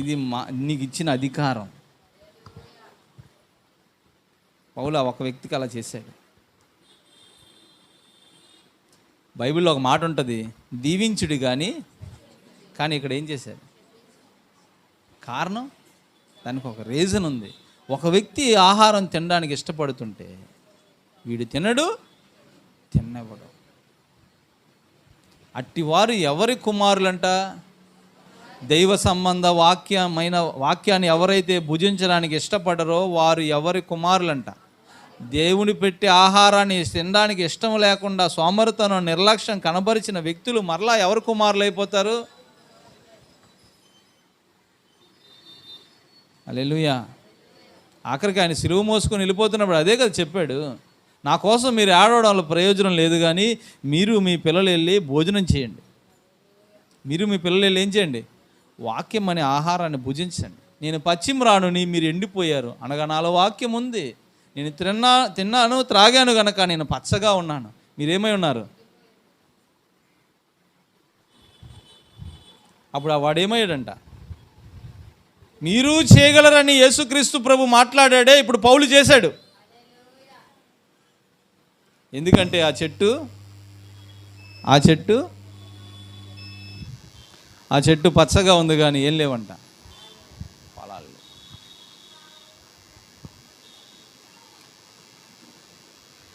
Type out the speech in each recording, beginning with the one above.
ఇది మా నీకు ఇచ్చిన అధికారం. పౌలు ఒక వ్యక్తికి అలా చేశాడు. బైబిల్లో ఒక మాట ఉంటుంది దీవించుడు కానీ కానీ ఇక్కడ ఏం చేశారు కారణం దానికి ఒక రీజన్ ఉంది. ఒక వ్యక్తి ఆహారం తినడానికి ఇష్టపడుతుంటే వీడు తినడు తిన్నవాడు అట్టివారు ఎవరి కుమారులంట? దైవ సంబంధ వాక్యమైన వాక్యాన్ని ఎవరైతే భుజించడానికి ఇష్టపడరో వారు ఎవరి కుమారులంట. దేవుని పెట్టి ఆహారాన్ని తినడానికి ఇష్టం లేకుండా సోమరితనం నిర్లక్ష్యం కనబరిచిన వ్యక్తులు మరలా ఎవరి కుమారులు అయిపోతారు అలెలుయా ఆఖరికి ఆయన సిలువు మోసుకొని వెళ్ళిపోతున్నప్పుడు అదే కదా చెప్పాడు. నా కోసం మీరు ఆడవడం వల్ల ప్రయోజనం లేదు కానీ మీరు మీ పిల్లలు వెళ్ళి భోజనం చేయండి. మీరు మీ పిల్లలు వెళ్ళి ఏం చేయండి? వాక్యం అనే ఆహారాన్ని భుజించండి. నేను పశ్చిమరానుని మీరు ఎండిపోయారు. అనగా నాలో వాక్యం ఉంది. నేను తిన్నా తిన్నాను త్రాగాను గనక నేను పచ్చగా ఉన్నాను. మీరేమై ఉన్నారు? అప్పుడు ఆ వాడేమయ్యాడంట? మీరు చేయగలరని యేసుక్రీస్తు ప్రభు మాట్లాడాడే ఇప్పుడు పౌలు చేశాడు. ఎందుకంటే ఆ చెట్టు ఆ చెట్టు ఆ చెట్టు పచ్చగా ఉంది కానీ ఏం లేవంట. ఫలాలు. లేవు.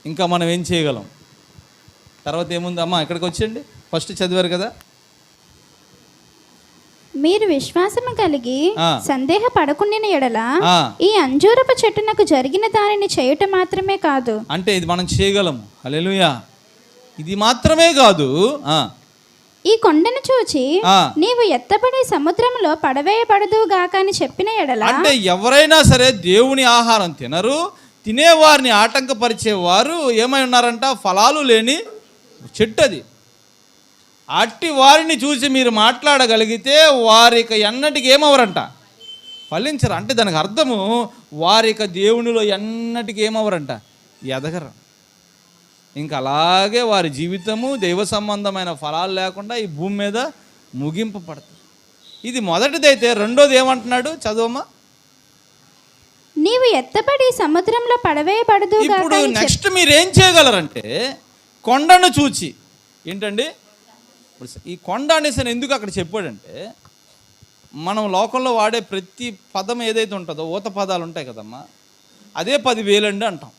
ఇంకా మనం ఏం చేయగలం? తర్వాత ఏముంది? అమ్మా ఇక్కడికి వచ్చేయండి. ఫస్ట్ చదివారు కదా? మీరు విశ్వాసము కలిగి. సందేహ పడకుండిన ఎడల. ఈ అంజూరపు చెట్టునకు జరిగిన దానిని చేయుట మాత్రమే కాదు. అంటే ఇది మనం చేయగలము. హల్లెలూయా. ఇది మాత్రమే కాదు. ఆ, ఈ కొండను చూచి. నీవు ఎత్తబడి సముద్రంలో పడవేయబడదు గాక అని చెప్పిన ఎడల అంటే ఎవరైనా సరే దేవుని ఆహారం తినరు తినేవారిని ఆటంకపరిచేవారు ఏమై ఉన్నారంట? ఫలాలు లేని చెట్టు అది అట్టి వారిని చూసి మీరు మాట్లాడగలిగితే వారికి ఎన్నటికి ఏమవరంట? ఫలించరు. అంటే దానికి అర్థము వారిక దేవునిలో ఎన్నటికి ఏమవరంట? ఎదగరు. ఇంకా అలాగే వారి జీవితము దైవ సంబంధమైన ఫలాలు లేకుండా ఈ భూమి మీద ముగింపబడతారు ఇది మొదటిదైతే రెండోది ఏమంటున్నాడు? చదువమ్మా. నీవు ఎత్తబడి సముద్రంలో పడవేయబడదు ఇప్పుడు నెక్స్ట్ మీరు ఏం చేయగలరంటే కొండను చూచి. ఏంటండి? ఈ కొండ అనేసి అని ఎందుకు అక్కడ చెప్పాడంటే మనం లోకంలో వాడే ప్రతి పదం ఏదైతే ఉంటుందో ఊత పదాలు ఉంటాయి కదమ్మా అదే పదివేలండి అంటాం.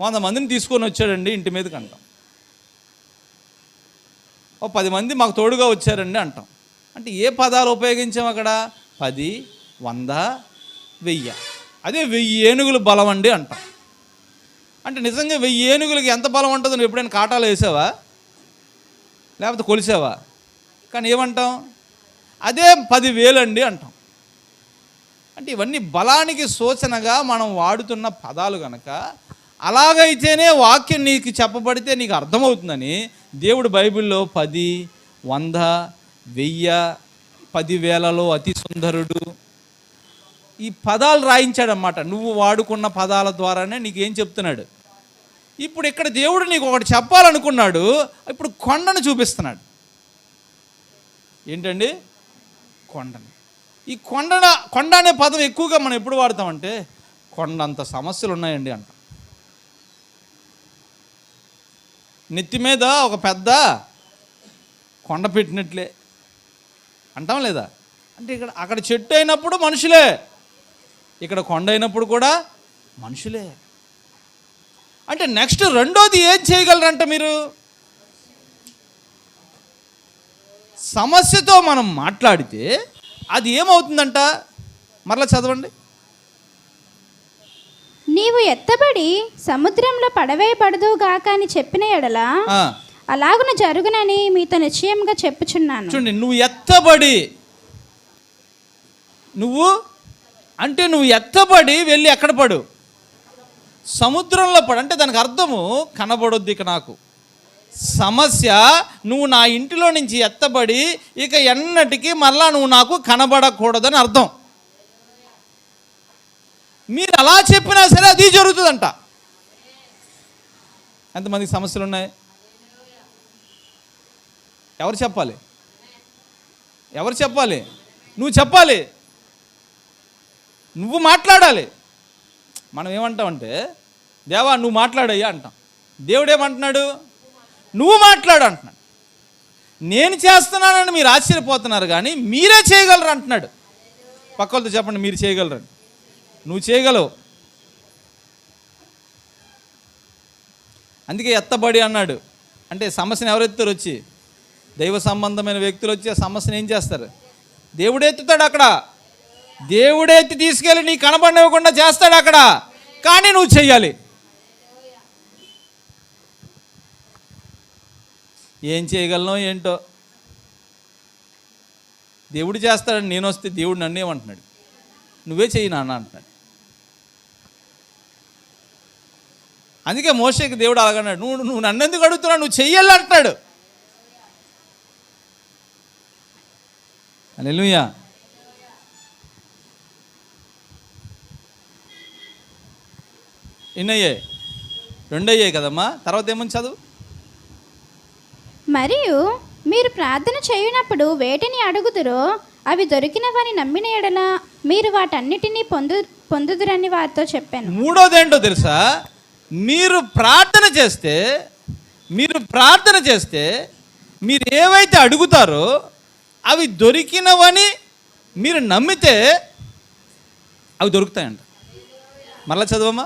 వంద మందిని తీసుకొని వచ్చాడండి ఇంటి మీదకి అంటాం. ఓ పది మంది మాకు తోడుగా వచ్చారండి అంటాం. అంటే ఏ పదాలు ఉపయోగించాం అక్కడ? పది వంద వెయ్యి. అదే వెయ్యి ఏనుగులు బలం అండి అంటాం. అంటే నిజంగా వెయ్యి ఏనుగులకి ఎంత బలం ఉంటుందో నువ్వు ఎప్పుడైనా కాటాలు వేసావా? లేకపోతే కొలిసావా? కానీ ఏమంటాం? అదే పదివేలు అండి అంటాం. అంటే ఇవన్నీ బలానికి సూచనగా మనం వాడుతున్న పదాలు కనుక అలాగైతేనే వాక్యం నీకు చెప్పబడితే నీకు అర్థమవుతుందని దేవుడు బైబిల్లో పది వంద వెయ్య పదివేలలో అతి సుందరుడు ఈ పదాలు రాయించాడనమాట నువ్వు వాడుకున్న పదాల ద్వారానే నీకేం చెప్తున్నాడు? ఇప్పుడు ఇక్కడ దేవుడు నీకు ఒకటి చెప్పాలనుకున్నాడు ఇప్పుడు కొండను చూపిస్తున్నాడు. ఏంటండి? కొండని. ఈ కొండ కొండ అనే పదం ఎక్కువగా మనం ఎప్పుడు వాడతామంటే కొండంత సమస్యలు ఉన్నాయండి అంట. నెత్తి మీద ఒక పెద్ద కొండ పెట్టినట్లే. అంటాం లేదా? అంటే ఇక్కడ అక్కడ చెట్టు అయినప్పుడు మనుషులే. ఇక్కడ కొండ అయినప్పుడు కూడా మనుషులే. అంటే నెక్స్ట్ రెండోది ఏం చేయగలరంట మీరు? సమస్యతో మనం మాట్లాడితే అది ఏమవుతుందంట? మరలా చదవండి. నీవు ఎత్తబడి సముద్రంలో పడవేయబడదు గాక అని చెప్పిన ఎడల అలాగున జరుగునని మీతో నిశ్చయంగా చెప్పుచున్నాను. చూడండి నువ్వు ఎత్తబడి నువ్వు అంటే నువ్వు ఎత్తబడి వెళ్ళి ఎక్కడ పడు? సముద్రంలో పడు. అంటే దానికి అర్థము కనబడొద్ది ఇక నాకు. సమస్య నువ్వు నా ఇంటిలో నుంచి ఎత్తబడి ఇక ఎన్నటికీ మళ్ళా నువ్వు నాకు కనబడకూడదని అర్థం. మీరు అలా చెప్పినా సరే అది జరుగుతుందంట. ఎంతమందికి సమస్యలు ఉన్నాయి? ఎవరు చెప్పాలి? ఎవరు చెప్పాలి? నువ్వు చెప్పాలి. నువ్వు మాట్లాడాలి. మనం ఏమంటామంటే దేవా నువ్వు మాట్లాడయ్యా అంటాం. దేవుడు ఏమంటున్నాడు నువ్వు మాట్లాడు అంటున్నాడు. నేను చేస్తున్నానని మీరు ఆశ్చర్యపోతున్నారు కానీ మీరే చేయగలరు అంటున్నాడు. పక్కలతో చెప్పండి మీరు చేయగలరని. నువ్వు చేయగలవు. అందుకే ఎత్తబడి అన్నాడు. అంటే సమస్యను ఎవరెత్తారు వచ్చి? దైవ సంబంధమైన వ్యక్తులు వచ్చి ఆ సమస్యను ఏం చేస్తారు? దేవుడు ఎత్తుతాడు అక్కడ. దేవుడెత్తి తీసుకెళ్ళి నీ కనబడివ్వకుండా చేస్తాడు అక్కడ. కానీ నువ్వు చెయ్యాలి. ఏం చేయగలను ఏంటో? దేవుడు చేస్తాడని నేను వస్తే దేవుడు నన్ను ఏమంటున్నాడు నువ్వే చెయ్యి నాన్న అంటున్నాడు. అందుకే మోషకి దేవుడు అలాగన్నాడు నువ్వు నువ్వు నన్ను ఎందుకు అడుగుతున్నావు? నువ్వు చెయ్యాలి అంటున్నాడు. అలెలుయా ఎన్నయ్యాయి రెండు అయ్యాయి కదమ్మా. తర్వాత ఏమని చదువు? మరియు మీరు ప్రార్థన చేయనప్పుడు వేటిని అడుగుదురో అవి దొరికినవని నమ్మిన ఎడల మీరు వాటన్నిటినీ పొందు పొందుదురని వారితో చెప్పాను. మూడోది ఏంటో తెలుసా? మీరు ప్రార్థన చేస్తే మీరు ప్రార్థన చేస్తే మీరు ఏవైతే అడుగుతారో అవి దొరికినవని మీరు నమ్మితే అవి దొరుకుతాయంట. మరలా చదవమ్మా.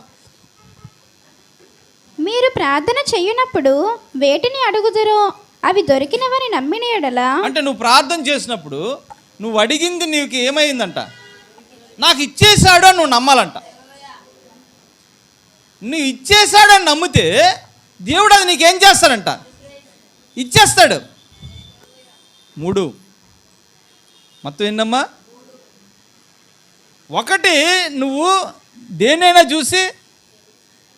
మీరు ప్రార్థన చేయనప్పుడు వేటిని అడుగుదురో అవి దొరికినవని నమ్మిన ఎడల అంటే నువ్వు ప్రార్థన చేసినప్పుడు నువ్వు అడిగింది నీకు ఏమైందంట? నాకు ఇచ్చేశాడు అని నువ్వు నమ్మాలంట. నువ్వు ఇచ్చేసాడని నమ్మితే దేవుడు అది నీకేం చేస్తాడంట? ఇచ్చేస్తాడు. మూడు. మొత్తం ఏంటమ్మా ఒకటి నువ్వు దేనైనా చూసి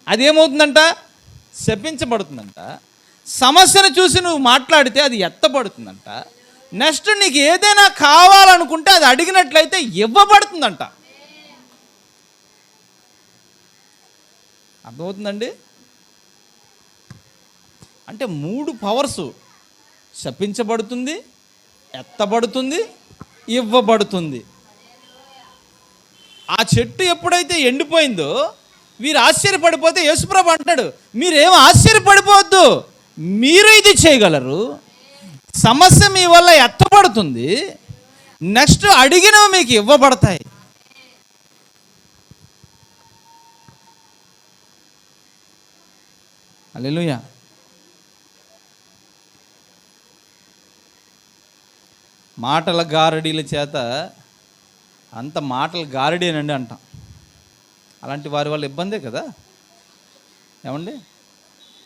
అదేమవుతుందంట? శపించబడుతుందంట. సమస్యను చూసి నువ్వు మాట్లాడితే అది ఎత్తబడుతుందంట. నెక్స్ట్ నీకు ఏదైనా కావాలనుకుంటే అది అడిగినట్లయితే ఇవ్వబడుతుందంట. అర్థమవుతుందండి? అంటే మూడు పవర్స్ శపించబడుతుంది ఎత్తబడుతుంది ఇవ్వబడుతుంది. ఆ చెట్టు ఎప్పుడైతే ఎండిపోయిందో వీరు ఆశ్చర్యపడిపోతే యేసుప్రభు అంటాడు మీరేం ఆశ్చర్యపడిపోవద్దు మీరు ఇది చేయగలరు. సమస్య మీ వల్ల ఎత్తబడుతుంది నెక్స్ట్ అడిగినవి మీకు ఇవ్వబడతాయి. అల్లెలుయా మాటల గారడీల చేత అంత మాటల గారడీనండి అంటాం. అలాంటి వారి వల్ల ఇబ్బందే కదా? ఏమండి?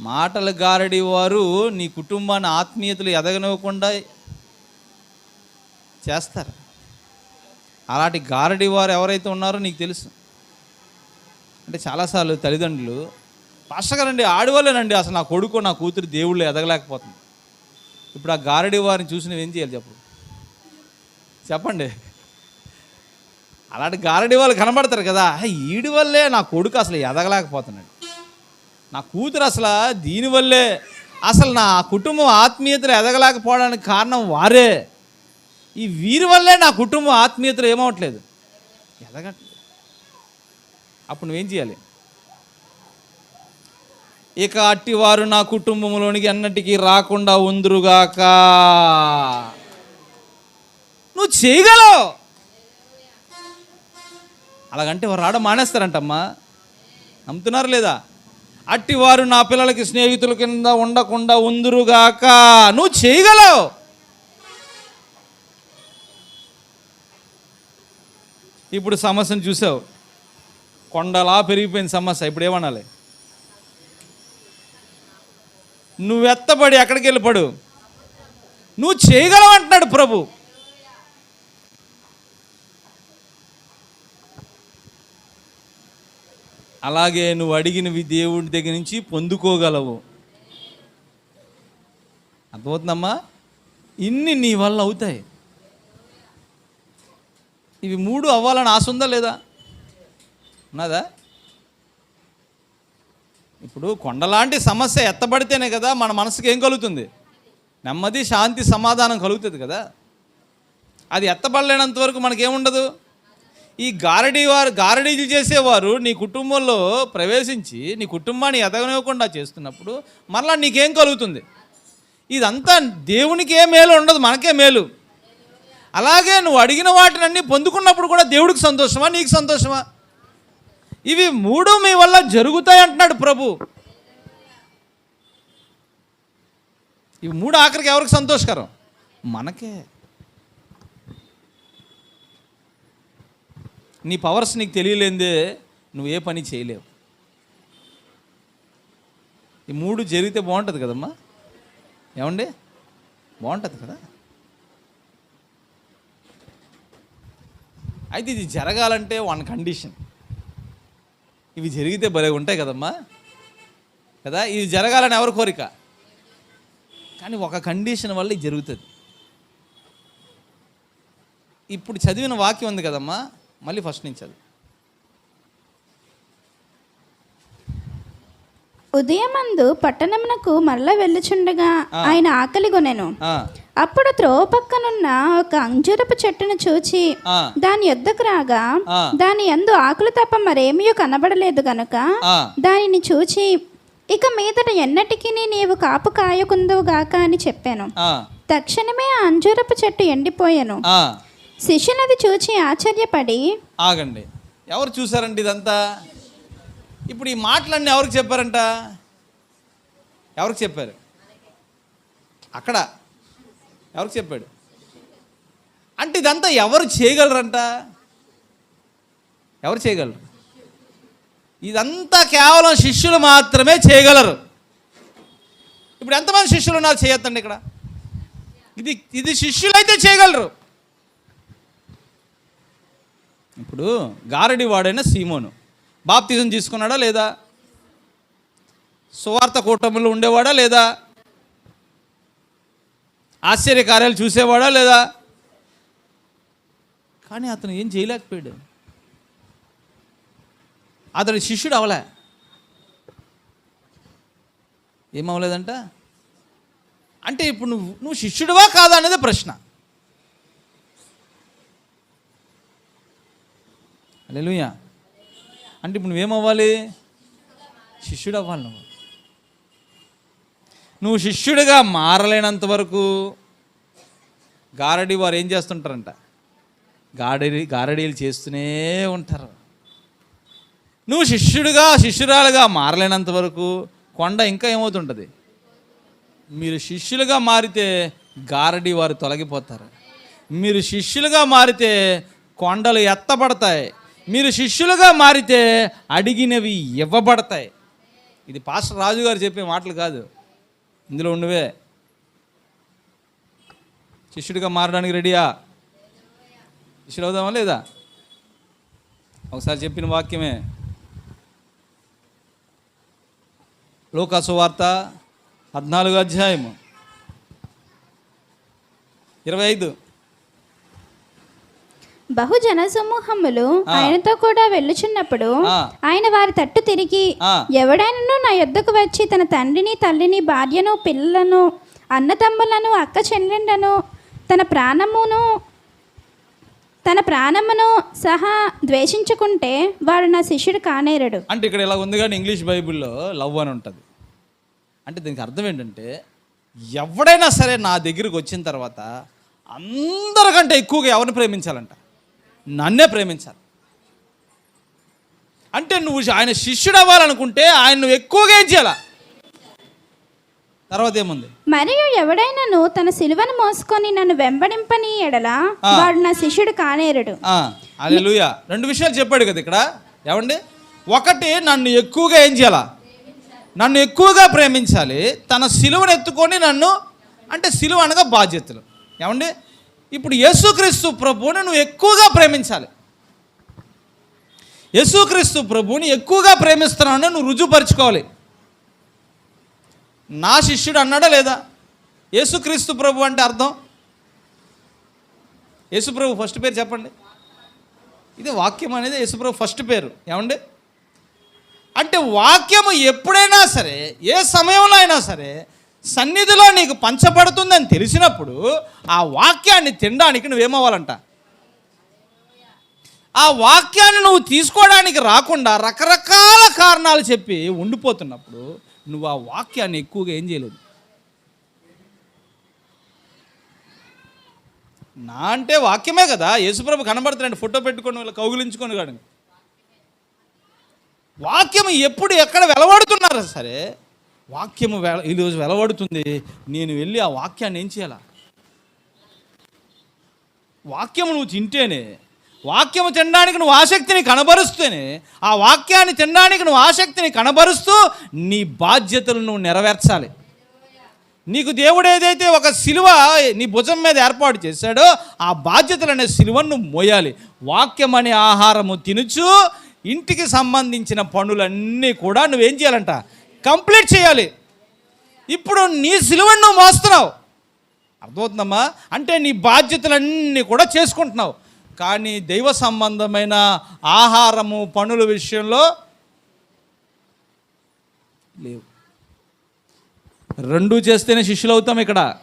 మాటల గారడి వారు నీ కుటుంబాన్ని ఆత్మీయతలు ఎదగనివ్వకుండా చేస్తారు. అలాంటి గారడి వారు ఎవరైతే ఉన్నారో నీకు తెలుసు. అంటే చాలాసార్లు తల్లిదండ్రులు పాస్టగారండి ఆడవాళ్ళేనండి అసలు నా కొడుకు నా కూతురు దేవుళ్ళు ఎదగలేకపోతుంది. ఇప్పుడు ఆ గారడి వారిని చూసి నువ్వేం చేయాలి చెప్పు? చెప్పండి. అలాంటి గారడి వాళ్ళు కనబడతారు కదా ఈడి వల్లే నా కొడుకు అసలు ఎదగలేకపోతున్నాడు. నా కూతురు అసలు దీనివల్లే అసలు నా కుటుంబం ఆత్మీయతలు ఎదగలేకపోవడానికి కారణం వారే. ఈ వీరి వల్లే నా కుటుంబం ఆత్మీయతలు ఏమవట్లేదు. ఎదగట్లేదు. అప్పుడు నువ్వేం చేయాలి? ఇక అట్టివారు నా కుటుంబంలోనికి అన్నటికీ రాకుండా ఉందరుగాక. నువ్వు చేయగలవు. అలాగంటే వారు రావడం మానేస్తారంటమ్మా. నమ్ముతున్నారు లేదా? అట్టివారు నా పిల్లలకి స్నేహితుల కింద ఉండకుండా ఉందరుగాక. నువ్వు చేయగలవు. ఇప్పుడు సమస్యను చూసావు. కొండలా పెరిగిపోయిన సమస్య. ఇప్పుడు ఏమనాలి? నువ్వు ఎత్తబడి ఎక్కడికి వెళ్ళిపడు? నువ్వు చేయగలవు అంటున్నాడు ప్రభు. అలాగే నువ్వు అడిగినవి దేవుడి దగ్గర నుంచి పొందుకోగలవు. అర్థమవుతుందమ్మా? ఇన్ని నీ వల్ల అవుతాయి. ఇవి మూడు అవ్వాలని ఆశ ఉందా లేదా? ఉన్నదా? ఇప్పుడు కొండలాంటి సమస్య ఎత్తబడితేనే కదా మన మనసుకి ఏం కలుగుతుంది? నెమ్మది శాంతి సమాధానం కలుగుతుంది కదా? అది ఎత్తబడలేనంత వరకు మనకేముండదు? ఈ గారడీ వారు గారడీలు చేసేవారు నీ కుటుంబంలో ప్రవేశించి నీ కుటుంబాన్ని ఎదగనివ్వకుండా చేస్తున్నప్పుడు మరలా నీకేం కలుగుతుంది? ఇదంతా దేవునికి ఏ మేలు ఉండదు మనకే మేలు. అలాగే నువ్వు అడిగిన వాటినన్నీ పొందుకున్నప్పుడు కూడా దేవుడికి సంతోషమా నీకు సంతోషమా? ఇవి మూడు మీ వల్ల జరుగుతాయి అంటున్నాడు ప్రభు. ఇవి మూడు ఆఖరికి ఎవరికి సంతోషకరం? మనకే. నీ పవర్స్ నీకు తెలియలేందే నువ్వు ఏ పని చేయలేవు. ఈ మూడు జరిగితే బాగుంటుంది కదమ్మా. ఏమండి? బాగుంటుంది కదా. అయితే ఇది జరగాలంటే వన్ కండిషన్. ఇవి జరిగితే భలే ఉంటాయి కదమ్మా. కదా? ఇది జరగాలని ఎవరి కోరిక? కానీ ఒక కండిషన్ వల్ల ఇది జరుగుతుంది. ఇప్పుడు చదివిన వాక్యం ఉంది కదమ్మా మళ్ళీ ఫస్ట్ నుంచి చదువు. ఉదయమందు పట్టణమునకు మరల వెళ్ళుచుండగా ఆయన ఆకలి కొనెను అప్పుడు త్రోవ పక్కనున్న ఒక అంజూరపు చెట్టును చూచి దాని యొద్దకు రాగా. దాని యందు ఆకులు తప్ప మరేమీ కనబడలేదు గనుక దానిని చూచి ఇక మీదట ఎన్నటికీ నీవు కాపు కాయకుందువుగాక అని చెప్పాను. తక్షణమే ఆ అంజూరపు చెట్టు ఎండిపోయాను. శిష్యునది చూచి ఆశ్చర్యపడి ఆగండి. ఎవరు చూసారండి ఇదంతా? ఇప్పుడు ఈ మాటలన్నీ ఎవరికి చెప్పారంట? ఎవరికి చెప్పారు? అక్కడ. ఎవరికి చెప్పాడు? అంటే ఇదంతా ఎవరు చేయగలరంట? ఎవరు చేయగలరు? ఇదంతా కేవలం శిష్యులు మాత్రమే చేయగలరు. ఇప్పుడు ఎంతమంది శిష్యులు ఉన్నారు? చేయొద్దండి ఇక్కడ. ఇది ఇది శిష్యులైతే చేయగలరు. ఇప్పుడు గారడి వాడైన సీమోను. బాప్తిజం తీసుకున్నాడా లేదా? సువార్త కూటమిలో ఉండేవాడా లేదా? ఆశ్చర్య కార్యాలు చూసేవాడా లేదా? కానీ అతను ఏం చేయలేకపోయాడు. అతడు శిష్యుడు అవలే. ఏమవలేదంట అంటే ఇప్పుడు నువ్వు నువ్వు శిష్యుడివా కాదా అనేది ప్రశ్న. అలెలుయా అంటే ఇప్పుడు నువ్వేమవ్వాలి? శిష్యుడు అవ్వాలి నువ్వు. నువ్వు శిష్యుడిగా మారలేనంత వరకు గారడి వారు ఏం చేస్తుంటారంట? గారడి గారడీలు చేస్తూనే ఉంటారు. నువ్వు శిష్యుడిగా శిష్యురాలుగా మారలేనంత వరకు కొండ ఇంకా ఏమవుతుంటుంది? మీరు శిష్యులుగా మారితే గారడి వారు తొలగిపోతారు. మీరు శిష్యులుగా మారితే కొండలు ఎత్తబడతాయి. మీరు శిష్యులుగా మారితే అడిగినవి ఇవ్వబడతాయి. ఇది పాస్టర్ రాజు గారు చెప్పే మాటలు కాదు. ఇందులో ఉన్నవే శిష్యుడిగా మారడానికి రెడీయా? శిష్యుడు అవుదామా లేదా? ఒకసారి చెప్పిన వాక్యమే. లోకాసువార్త పద్నాలుగు అధ్యాయము. ఇరవై ఐదు. బహుజన సమూహములు ఆయనతో కూడా వెళ్ళుచున్నప్పుడు. ఆయన వారి తట్టు తిరిగి. ఎవడైనను నా యొద్దకు వచ్చి తన తండ్రిని తల్లిని భార్యను పిల్లలను అన్నతమ్ములను అక్క చెల్లెండను తన ప్రాణమును తన ప్రాణమును సహా ద్వేషించుకుంటే వాడు నా శిష్యుడు కానేరడు అంటే ఇక్కడ ఇలా ఉంది కానీ ఇంగ్లీష్ బైబిల్లో లవ్ అని ఉంటుంది అంటే దీనికి అర్థం ఏంటంటే ఎవడైనా సరే నా దగ్గరికి వచ్చిన తర్వాత అందరికంటే ఎక్కువగా ఎవరిని ప్రేమించాలంట నన్నే ప్రేమించాలి. అంటే నువ్వు ఆయన శిష్యుడు అవ్వాలనుకుంటే ఆయన నువ్వు ఎక్కువగా ఏం చేయాల? తర్వాత ఏముంది? మరియు ఎవడైనను తన సిలువను మోసుకొని నన్ను వెంబడింపని ఎడల వాడు నా శిష్యుడు కానేరడు. అలెలుయ రెండు విషయాలు చెప్పాడు కదా ఇక్కడ. ఏమండి? ఒకటి నన్ను ఎక్కువగా ఏం చేయాలా? నన్ను ఎక్కువగా ప్రేమించాలి. తన సిలువను ఎత్తుకొని నన్ను అంటే సిలువ అనగా బాధ్యతలు. ఏమండి? ఇప్పుడు యేసుక్రీస్తు ప్రభువుని నువ్వు ఎక్కువగా ప్రేమించాలి. యేసుక్రీస్తు ప్రభువుని ఎక్కువగా ప్రేమిస్తున్నాను నువ్వు రుజువుపరుచుకోవాలి. నా శిష్యుడు అన్నాడా లేదా? యేసుక్రీస్తు ప్రభు అంటే అర్థం? యేసుప్రభు ఫస్ట్ పేరు చెప్పండి. ఇది వాక్యం అనేది యేసుప్రభు ఫస్ట్ పేరు. ఏమండి? అంటే వాక్యము ఎప్పుడైనా సరే ఏ సమయంలో అయినా సరే సన్నిధిలో నీకు పంచబడుతుందని తెలిసినప్పుడు ఆ వాక్యాన్ని తినడానికి నువ్వేమవ్వాలంట? ఆ వాక్యాన్ని నువ్వు తీసుకోవడానికి రాకుండా రకరకాల కారణాలు చెప్పి ఉండిపోతున్నప్పుడు నువ్వు ఆ వాక్యాన్ని ఎక్కువగా ఏం చేయలేదు. నా అంటే వాక్యమే కదా యేసుప్రభు కనబడుతున్నాడు ఫోటో పెట్టుకొని వీళ్ళు కౌగిలించుకొని కాడు. వాక్యం ఎప్పుడు ఎక్కడ వెలవడుతున్నారా సరే వాక్యము వెల ఈరోజు వెలవడుతుంది. నేను వెళ్ళి ఆ వాక్యాన్ని ఏం చేయాలా? వాక్యము నువ్వు తింటేనే వాక్యము తినడానికి నువ్వు ఆసక్తిని కనబరుస్తేనే ఆ వాక్యాన్ని తినడానికి నువ్వు ఆసక్తిని కనబరుస్తూ నీ బాధ్యతలు నువ్వు నెరవేర్చాలి. నీకు దేవుడు ఏదైతే ఒక సిలువ నీ భుజం మీద ఏర్పాటు చేశాడో ఆ బాధ్యతలు అనే సిలువను నువ్వు మోయాలి. వాక్యం అనే ఆహారము తినుచు ఇంటికి సంబంధించిన పనులన్నీ కూడా నువ్వేం చేయాలంట? కంప్లీట్ చేయాలి. ఇప్పుడు నీ సిలువను నువ్వు మోస్తున్నావు. అర్థమవుతుందమ్మా? అంటే నీ బాధ్యతలన్నీ కూడా చేసుకుంటున్నావు. కానీ దైవ సంబంధమైన ఆహారము పనుల విషయంలో లేవు. రెండు చేస్తేనే శిష్యులు అవుతాం ఇక్కడ.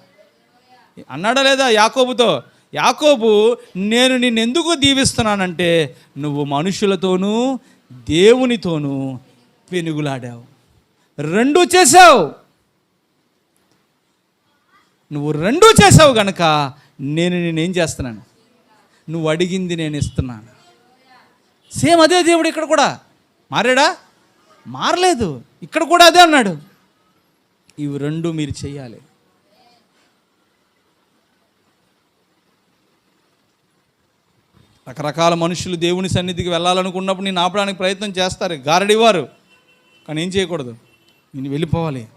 అన్నాడా లేదా యాకోబుతో? యాకోబు నేను నిన్ను ఎందుకు దీవిస్తున్నానంటే నువ్వు మనుషులతోనూ దేవునితోనూ పెనుగులాడావు. రెండు చేసావు నువ్వు రెండూ చేసావు గనక నేను నేనేం చేస్తున్నాను? నువ్వు అడిగింది నేను ఇస్తున్నాను. సేమ్ అదే దేవుడు ఇక్కడ కూడా. మారాడా? మారలేదు. ఇక్కడ కూడా అదే అన్నాడు. ఇవి రెండు మీరు చేయాలి. రకరకాల మనుషులు దేవుని సన్నిధికి వెళ్ళాలనుకున్నప్పుడు నేను ఆపడానికి ప్రయత్నం చేస్తారు. గారడివారు. కానీ ఏం చేయకూడదు. నేను వెళ్ళిపోవాలి.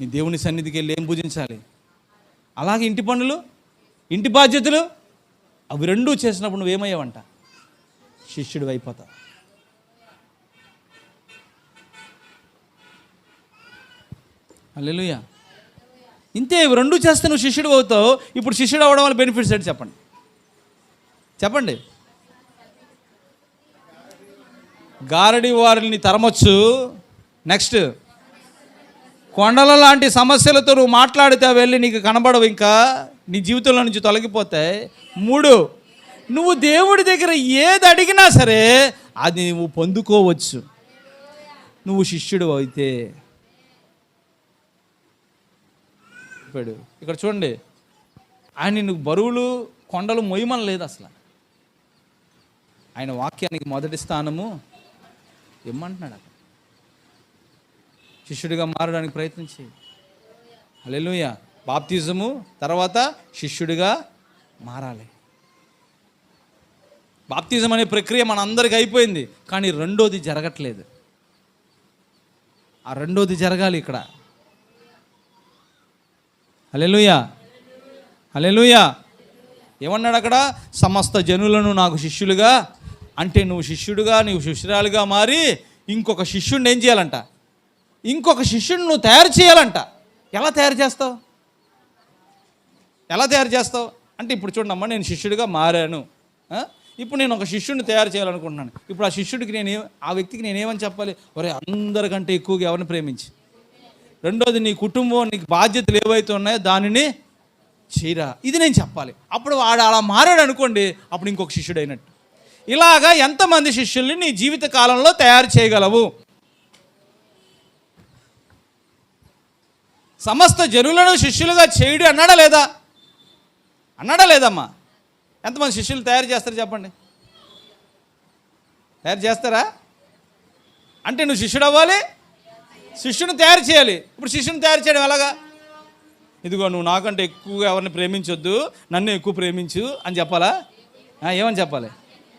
నీ దేవుని సన్నిధికి వెళ్ళి ఏం పూజించాలి? అలాగే ఇంటి పనులు ఇంటి బాధ్యతలు అవి రెండూ చేసినప్పుడు నువ్వేమయ్యావంట? శిష్యుడు అయిపోతావు. అల్లెలుయా ఇంతే ఇవి రెండు చేస్తే నువ్వు శిష్యుడు అవుతావు. ఇప్పుడు శిష్యుడు అవ్వడం వల్ల బెనిఫిట్స్ ఏంటి చెప్పండి? చెప్పండి. గారడి వారిని తరమొచ్చు. నెక్స్ట్. కొండల లాంటి సమస్యలతో నువ్వు మాట్లాడితే వెళ్ళి నీకు కనబడవు ఇంకా. నీ జీవితంలో నుంచి తొలగిపోతాయి మూడు నువ్వు దేవుడి దగ్గర ఏది అడిగినా సరే అది నువ్వు పొందుకోవచ్చు. నువ్వు శిష్యుడు అయితే. చెప్పాడు ఇక్కడ చూడండి. ఆయన నువ్వు బరువులు కొండలు మొయ్యమని లేదు అసలు. ఆయన వాక్యానికి మొదటి స్థానము ఇమ్మంటున్నాడు శిష్యుడిగా మారడానికి ప్రయత్నించి. అలెలుయ బాప్తిజము తర్వాత శిష్యుడిగా మారాలి. బాప్తిజం అనే ప్రక్రియ మనందరికి అయిపోయింది కానీ రెండోది జరగట్లేదు. ఆ రెండోది జరగాలి ఇక్కడ. హలెలుయా హలెలుయా ఏమన్నాడు అక్కడ? సమస్త జనులను నాకు శిష్యులుగా అంటే నువ్వు శిష్యుడుగా నువ్వు శిష్యురాలుగా మారి ఇంకొక శిష్యుడిని ఏం చేయాలంట? ఇంకొక శిష్యుడిని నువ్వు తయారు చేయాలంట. ఎలా తయారు చేస్తావు? ఎలా తయారు చేస్తావు? అంటే ఇప్పుడు చూడమ్మా నేను శిష్యుడిగా మారాను. ఇప్పుడు నేను ఒక శిష్యుడిని తయారు చేయాలనుకుంటున్నాను. ఇప్పుడు ఆ శిష్యుడికి నేను ఆ వ్యక్తికి నేనేమని చెప్పాలి? ఒరే అందరికంటే ఎక్కువగా ఎవరిని ప్రేమించి. రెండోది నీ కుటుంబం నీకు బాధ్యతలు ఏవైతే ఉన్నాయో దానిని చేయరా? ఇది నేను చెప్పాలి. అప్పుడు వాడు అలా మారాడు అనుకోండి అప్పుడు ఇంకొక శిష్యుడు అయినట్టు. ఇలాగా ఎంతమంది శిష్యుల్ని నీ జీవిత కాలంలో తయారు చేయగలవు? సమస్త జనులను శిష్యులుగా చేయుడు అన్నాడా లేదా? అన్నాడా లేదమ్మా? ఎంతమంది శిష్యులు తయారు చేస్తారు చెప్పండి. తయారు చేస్తారా? అంటే నువ్వు శిష్యుడు అవ్వాలి శిష్యుని తయారు చేయాలి. ఇప్పుడు శిష్యుని తయారు చేయడం ఎలాగా? ఇదిగో నువ్వు నాకంటే ఎక్కువగా ఎవరిని ప్రేమించొద్దు నన్ను ఎక్కువ ప్రేమించు అని చెప్పాలా? ఏమని చెప్పాలి?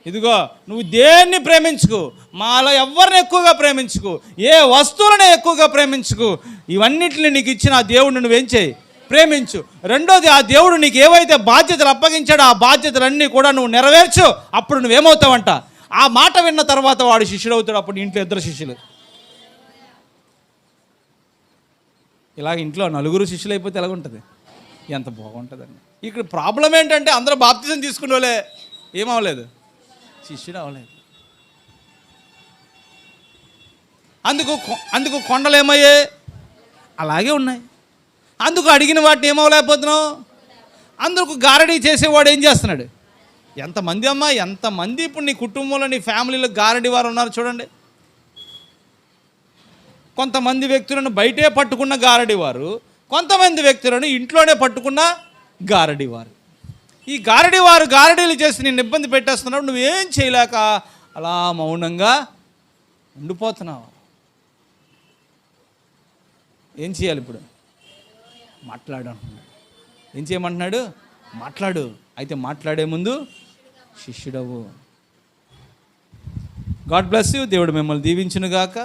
ఇదిగో నువ్వు దేన్ని ప్రేమించుకు మాలో ఎవరిని ఎక్కువగా ప్రేమించుకు ఏ వస్తువులను ఎక్కువగా ప్రేమించుకు ఇవన్నిటిని నీకు ఇచ్చిన ఆ దేవుడిని నువ్వేం చేయి? ప్రేమించు. రెండోది ఆ దేవుడు నీకు ఏవైతే బాధ్యతలు అప్పగించాడో ఆ బాధ్యతలన్నీ కూడా నువ్వు నెరవేర్చు. అప్పుడు నువ్వేమవుతావంట? ఆ మాట విన్న తర్వాత వాడు శిష్యుడు అవుతాడు అప్పుడు ఇంట్లో ఇద్దరు శిష్యులు. ఇలాగ ఇంట్లో నలుగురు శిష్యులు అయిపోతే ఎలాగుంటుంది? ఎంత బాగుంటుందండి. ఇక్కడ ప్రాబ్లం ఏంటంటే అందరూ బాప్తిజం తీసుకునే ఏమవలేదు శిష్యుడు అవ్వలేదు అందుకు కొ- అందుకు కొండలు ఏమయ్యాయి అలాగే ఉన్నాయి. అందుకు అడిగిన వాటిని ఏమవలేకపోతున్నావు అందుకు గారడీ చేసేవాడు ఏం చేస్తున్నాడు? ఎంతమంది అమ్మా ఎంతమంది ఇప్పుడు నీ కుటుంబంలో నీ ఫ్యామిలీలో గారడీ వారు ఉన్నారు చూడండి. కొంతమంది వ్యక్తులను బయటే పట్టుకున్న గారడీ వారు కొంతమంది వ్యక్తులను ఇంట్లోనే పట్టుకున్న గారడీ వారు. ఈ గారడీ వారు గారడీలు చేసి నేను ఇబ్బంది పెట్టేస్తున్నావు నువ్వేం చేయలేక అలా మౌనంగా ఉండిపోతున్నావు. ఏం చేయాలి ఇప్పుడు? మాట్లాడు అంటున్నాడు ఏం చేయమంటున్నాడు? మాట్లాడు. అయితే మాట్లాడే ముందు శిష్యుడవు. God bless you. దేవుడు మిమ్మల్ని దీవించునుగాక.